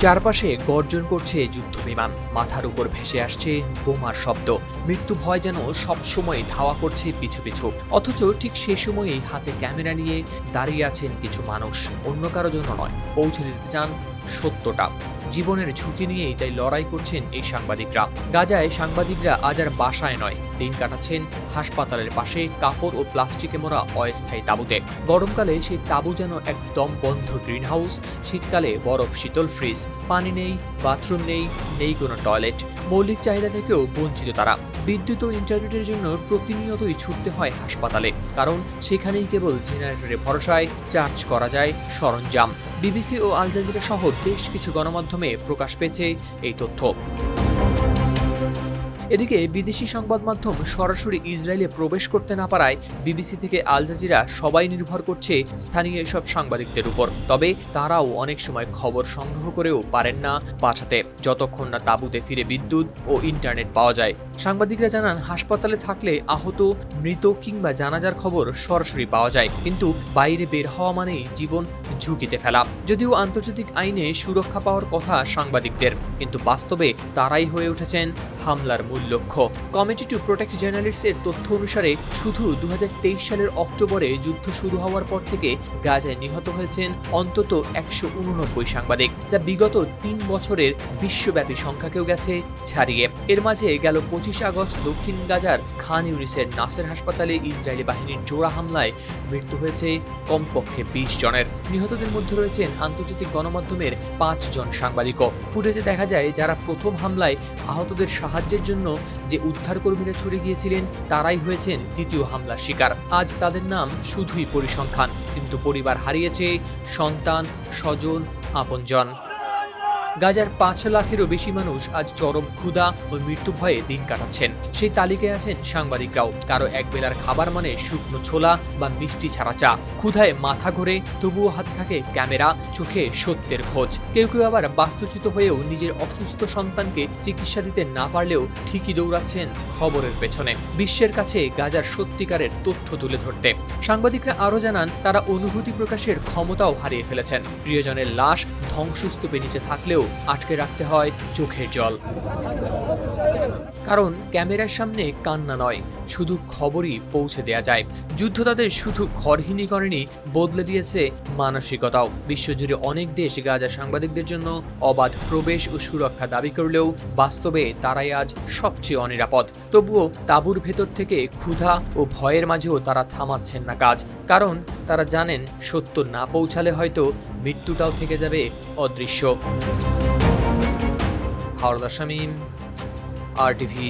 চারপাশে গর্জন করছে যুদ্ধ বিমান মাথার উপর ভেসে আসছে বোমার শব্দ। মৃত্যু ভয় যেন সবসময় ধাওয়া করছে পিছু পিছু। অথচ ঠিক সে সময়ে হাতে ক্যামেরা নিয়ে দাঁড়িয়ে আছেন কিছু মানুষ। অন্য কারও জন্য নয়। পৌঁছে দিতে চান সত্যটা। জীবনের ঝুঁকি নিয়েই তাই লড়াই করছেন এই সাংবাদিকরা। গাজায় সাংবাদিকরা আজ আর বাসায় নয়। দিন কাটাচ্ছেন হাসপাতালের পাশে কাপড় ও প্লাস্টিকে মোড়া অস্থায়ী তাঁবুতে। গরমকালে সেই তাঁবু যেন একদম বন্ধ গ্রিনহাউস, শীতকালে বরফ শীতল ফ্রিজ। পানি নেই, বাথরুম নেই নেই কোনো টয়লেট। মৌলিক চাহিদা থেকেও বঞ্চিত তারা। বিদ্যুৎ ও ইন্টারনেটের জন্য প্রতিনিয়তই ছুটতে হয় হাসপাতালে। কারণ সেখানেই কেবল জেনারেটরের ভরসায় চার্জ করা যায় সরঞ্জাম। বিবিসি ও আল জাজিরা সহ বেশ কিছু গণমাধ্যমে প্রকাশ পেয়েছে এই তথ্য। এদিকে বিদেশি সংবাদ মাধ্যম সরাসরি ইসরায়েলে প্রবেশ করতে না পারায় বিবিসি থেকে আল জাজিরা সবাই নির্ভর করছে স্থানীয় এসব সাংবাদিকদের উপর। তবে তারাও অনেক সময় খবর সংগ্রহ করেও পারেন না পাঠাতে যতক্ষণ না তাঁবুতে ফিরে বিদ্যুৎ ও ইন্টারনেট পাওয়া যায়। সাংবাদিকরা জানান, হাসপাতালে থাকলে আহত, মৃত কিংবা জানাজার খবর সরাসরি পাওয়া যায়। কিন্তু বাইরে বের হওয়া মানেই জীবন ঝুঁকিতে ফেলা। যদিও আন্তর্জাতিক আইনে সুরক্ষা পাওয়ার কথা সাংবাদিকদের, কিন্তু বাস্তবে তারাই হয়ে উঠেছেন হামলার মূল লক্ষ্য। কমিটি টু প্রোটেক্ট জার্নালিস্টের তথ্য অনুসারে, শুধু দু হাজার তেইশ সালের অক্টোবরে যুদ্ধ শুরু হওয়ার পর থেকে গাজায় নিহত হয়েছেন অন্তত একশো উননব্বই সাংবাদিক, যা বিগত তিন বছরের বিশ্বব্যাপী সংখ্যাকেও গেছে ছাড়িয়ে। এর মাঝে গেল পঁচিশে আগস্ট দক্ষিণ গাজার খান ইউনিসের নাসের হাসপাতালে ইসরায়েলি বাহিনীর জোড়া হামলায় মৃত্যু হয়েছে কমপক্ষে বিশ জনের। নিহতদের মধ্যে রয়েছেন আন্তর্জাতিক গণমাধ্যমের পাঁচ জন সাংবাদিকও। ফুটেজে দেখা যায়, যারা প্রথম হামলায় আহতদের সাহায্যের জন্য যে উদ্ধারকর্মীরা ছুটে গিয়েছিলেন, তারাই হয়েছেন দ্বিতীয় হামলার শিকার। আজ তাদের নাম শুধুই পরিসংখ্যান, কিন্তু পরিবার হারিয়েছে সন্তান, স্বজন, আপনজন। গাজার পাঁচ লাখেরও বেশি মানুষ আজ চরম ক্ষুধা ও মৃত্যু ভয়ে দিন কাটাচ্ছেন। সেই তালিকায় আছেন সাংবাদিকরাও। কারও একবেলার খাবার মানে শুকনো ছোলা বা মিষ্টি ছাড়া চা। ক্ষুধায় মাথা ঘোরে, তবুও হাত থাকে ক্যামেরা, চোখে সত্যের খোঁজ। কেউ কেউ আবার বাস্তুচ্যুত হয়েও নিজের অসুস্থ সন্তানকে চিকিৎসা দিতে না পারলেও ঠিকই দৌড়াচ্ছেন খবরের পেছনে। বিশ্বের কাছে গাজার সত্যিকারের তথ্য তুলে ধরতে। সাংবাদিকরা আরও জানান, তারা অনুভূতি প্রকাশের ক্ষমতাও হারিয়ে ফেলেছেন। প্রিয়জনের লাশ ধ্বংসস্তূপে নিচে থাকলেও আটকে রাখতে হয় চোখের জল। কারণ ক্যামেরার সামনে কান্না নয়, শুধু খবরই পৌঁছে দেয়া যায়। যুদ্ধ তাদের শুধু ঘরহীনই করেনি, বদলে দিয়েছে মানসিকতাও। বিশ্বজুড়ে অনেক দেশ গাজা সাংবাদিকদের জন্য অবাধ প্রবেশ ও সুরক্ষা দাবি করলেও বাস্তবে তারাই আজ সবচেয়ে অনিরাপদ। তবুও তাঁবুর ভেতর থেকে ক্ষুধা ও ভয়ের মাঝেও তারা থামাচ্ছেন না কাজ, কারণ তারা জানেন সত্য না পৌঁছালে হয়তো মৃত্যুটাও থেকে যাবে অদৃশ্য। হাওড়া শামীম আর টিভি